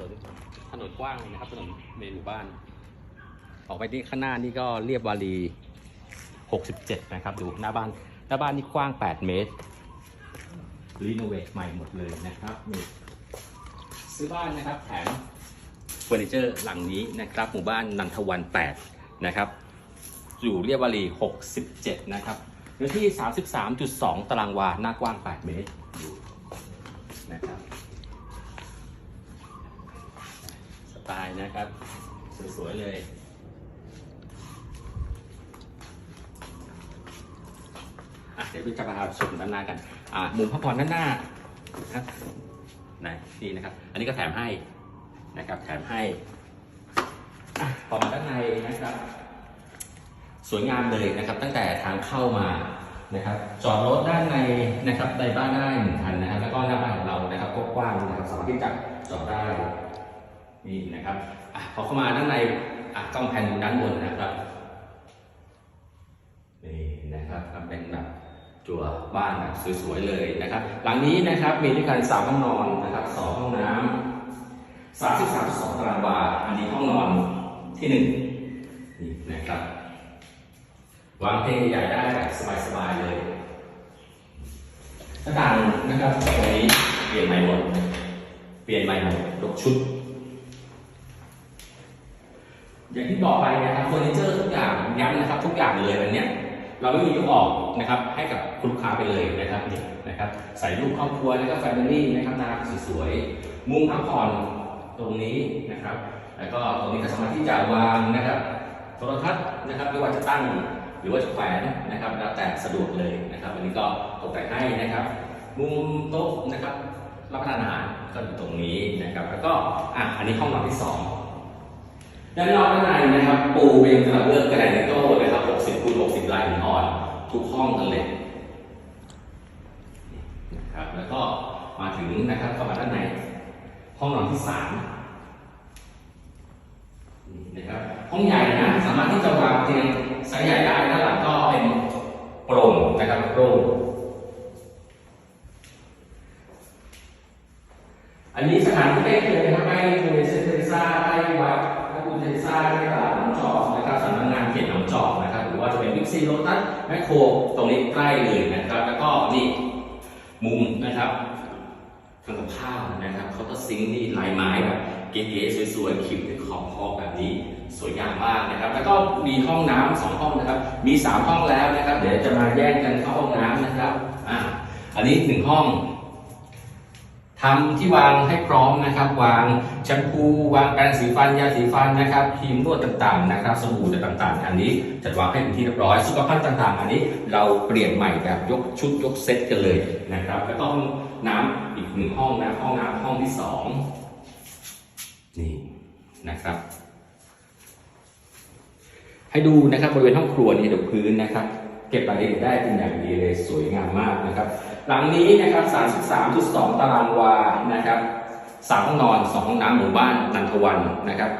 นนถนนกว้างเลยนะครับถนนในหมู่บ้าน ออกไปที่ข้างหน้านี่ก็เรียบวารี 67 นะครับ ดูหน้าบ้าน หน้าบ้านนี่กว้าง 8 เมตร รีโนเวทใหม่หมดเลยนะครับนี่ซื้อบ้านนะครับแถมเฟอร์นิเจอร์หลังนี้นะครับ หมู่บ้านนันทวัน 8 นะครับ อยู่เรียบวารี 67 นะครับเนื้อที่ 33.2 ตารางวา หน้ากว้าง 8 เมตรนะครับ ส ไตล์นะครับ สวยๆเลยเดี๋ยวพี่จะพาชมด้านหน้ากันมุมพักผ่อนด้านหน้านะครับไหนนี่นะครับ อันนี้ก็แถมให้นะครับ แถมให้พอมาด้านในนะครับ สวยงามเลยนะครับ ตั้งแต่ทางเข้ามานะครับ จอดรถด้านในนะครับในบ้านได้หนึ่งคันนะครับ แล้วก็หน้าบ้านของเรานะครับก็กว้างนะครับสามารถที่จะจอดได้ นี่นะครับอพอเข้ามาด้านในกล้องแผ่นดูด้านบนนะครับนี่นะครับทำเป็นแบบจั่วบ้านแบบสวยๆเลยนะครับ หลังนี้นะครับมีด้วยกันสามห้องนอนนะครับสองห้องน้ำสามสิบสามสองตารางวาอันนี้ห้องนอนที่หนึ่งนี่นะครับวางเพลงใหญ่ได้แบบสบายๆเลยหน้าต่างนะครับตรงนี้เปลี่ยนใหม่หมดเปลี่ยนใหม่หมดยกชุด อย่างที่บอกไปนะครับเฟอร์นิเจอร์ทุกอย่างย้ำนะครับ ทุกอย่างเลยวันเนี้ยเราไม่มียกออกนะครับ ให้กับคุณลูกค้าไปเลยนะครับนี่นะครับ ใส่รูปครอบครัวแล้วก็แฟมิลี่นะครับนาสวยๆมุมพักผ่อนตรงนี้นะครับ แล้วก็ตรงนี้ก็สามารถที่จะวางนะครับโทรทัศน์นะครับไม่ว่าจะตั้งหรือว่าจะแขวนนะครับ แล้วแต่สะดวกเลยนะครับวันนี้ก็ตกแต่งให้นะครับ มุมโต๊ะนะครับรับประทานอาหารก็อยู่ตรงนี้นะครับ แล้วก็อะอันนี้ห้องนอนที่สอง ด้านนอกด้านในนะครับ ปูเป็นกระเบื้องกระดาษโต้นะครับ 60คูณ60 ลายหินอ่อน ทุกห้องกันเลยนะครับแล้วก็มาถึงนะครับเข้ามาด้านใน ห้องนอนที่สามนะครับห้องใหญ่นะสามารถที่จะวางเตียงไซส์ใหญ่ได้ด้านหลังก็เป็นโปร่งนะครับโปร่งอันนี้สถานที่ใกล้เคียงนะครับใกล้โรงเรียนเซนเทเรซ่าใกล้วัด พระคุณเทเรซ่าใกล้ตลาดหนองจอกนะครับสำนักงานเขตหนองจอกนะครับหรือว่าจะเป็นวิกซีโรตัสแมคโครตรงนี้ใกล้เลยนะครับ แล้วก็นี่มุมนะครับทำกับข้าวนะครับเขาก็ซิงค์นี่ลายไม้แบบเก๋ๆสวยๆขิบเป็นขอบขอแบบนี้สวยงามมากนะครับ แล้วก็มีห้องน้ำสองห้องนะครับ มีสามห้องแล้วนะครับ เดี๋ยวจะมาแยกกันเข้าห้องน้ำนะครับอ่าอันนี้หนึ่งห้อง ทำที่วางให้พร้อมนะครับ วางแชมพู วางแปรงสีฟันยาสีฟันนะครับครีมนวดต่างๆนะครับสบู่ต่างๆ อันนี้จัดวางให้เป็นที่เรียบร้อยสุขภัณฑ์ต่างๆ อันนี้เราเปลี่ยนใหม่แบบยกชุดยกเซตกันเลยนะครับ แล้วก็ห้องน้ำอีกหนึ่งห้องนะห้องน้ำห้องที่สองนี่นะครับให้ดูนะครับบริเวณห้องครัวนี่ดูพื้นนะครับ เก็บรายละเอียดได้เป็นอย่างดีเลยสวยงามมากนะครับ หลังนี้นะครับ 33.2 ตารางวานะครับสามห้องนอนสองห้องน้ำหมู่บ้านนันทวันนะครับ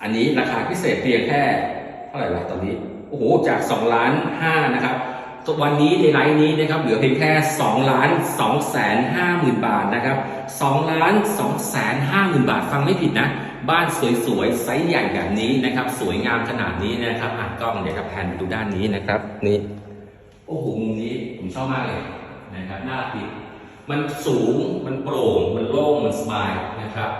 อันนี้ราคาพิเศษเพียงแค่เท่าไหร่ละตอนนี้โอ้โหจาก2ล้าน5นะครับวันนี้ในไลน์นี้นะครับเหลือเพียงแค่2ล้าน2แสน5หมื่นบาทนะครับ2ล้าน2แสน5หมื่นบาทฟังไม่ผิดนะ บ้านสวยๆไซส์ใหญ่แบบนี้นะครับ สวยงามขนาดนี้นะครับอะกล้องเดี๋ยวจะแพนไปดูด้านนี้นะครับ นี่ โอ้โหมุมนี้ผมชอบมากเลยนะครับหน้าปิดมันสูงมันโปร่ง มันโล่งมันสบายนะครับ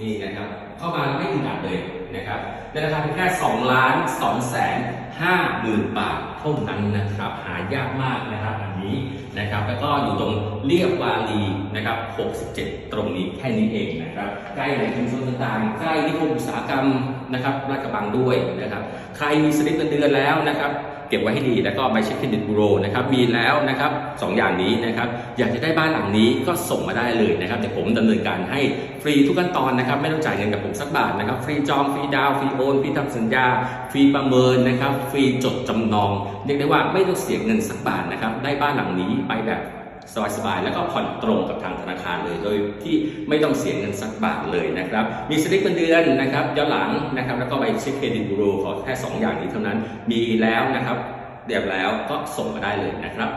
นี่นะครับ เข้ามาไม่อึดอัดเลยนะครับในราคาเพียงแค่2ล้าน2แสน5หมื่นบาทเท่านั้นนะครับ หายากมากนะครับอันนี้ นะครับ แล้วก็อยู่ตรงเรียบวารีนะครับ 67 ตรงนี้แค่นี้เองนะครับ ใกล้แหล่งชุมชนต่างๆ ใกล้นิคมอุตสาหกรรมนะครับลาดกระบังด้วยนะครับ ใครมีสลิปเงินเดือนแล้วนะครับ ก็บไว้ให้ดีแล้วก็ไปเช็คเครดิตบูโรนะครับมีแล้วนะครับสองอย่างนี้นะครับอยากจะได้บ้านหลังนี้ก็ส่งมาได้เลยนะครับเดี๋ยวผมดำเนินการให้ฟรีทุกขั้นตอนนะครับไม่ต้องจ่ายเงินกับผมสักบาทนะครับฟรีจองฟรีดาวฟรีโอนฟรีทำสัญญา ฟรีประเมินนะครับฟรีจดจำนอง เรียกได้ว่าไม่ต้องเสียเงินสักบาทนะครับได้บ้านหลังนี้ไปแบบ สบายๆแล้วก็ผ่อนตรงกับทางธนาคารเลย โดยที่ไม่ต้องเสียเงินสักบาทเลยนะครับมีสลิปเงินเดือนนะครับย้อนหลังนะครับแล้วก็ใบเช็คเครดิตบูโรขอแค่ 2 อย่างนี้เท่านั้นมีแล้วนะครับเรียบแล้วก็ส่งมาได้เลยนะครับ